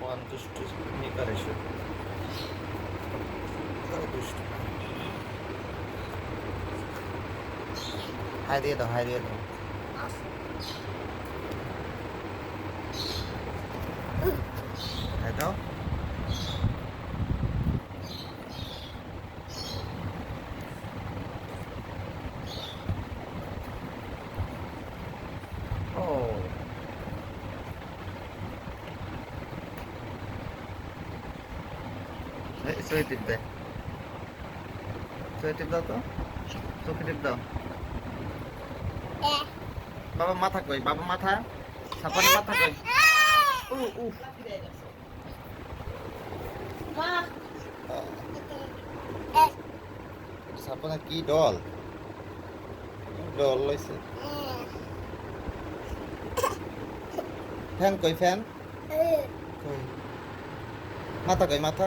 भगवान दुष्ट नहीं करे दुष्ट हाय दे दो हाय दे दो চোখে টিপ দে। চোখে টিপ দাও তো। চোখে টিপ দাও। বাবা মাথা কই? বাবা মাথা? সাপানের মাথা কই? উ উ। সাপানের কি ডল? ডল লইছে? ফ্যান কই ফ্যান? মাথা কই মাথা?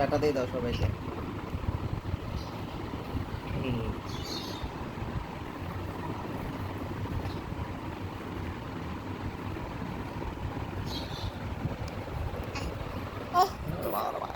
টাটা দিয়ে দাও সবাইকে। Oh,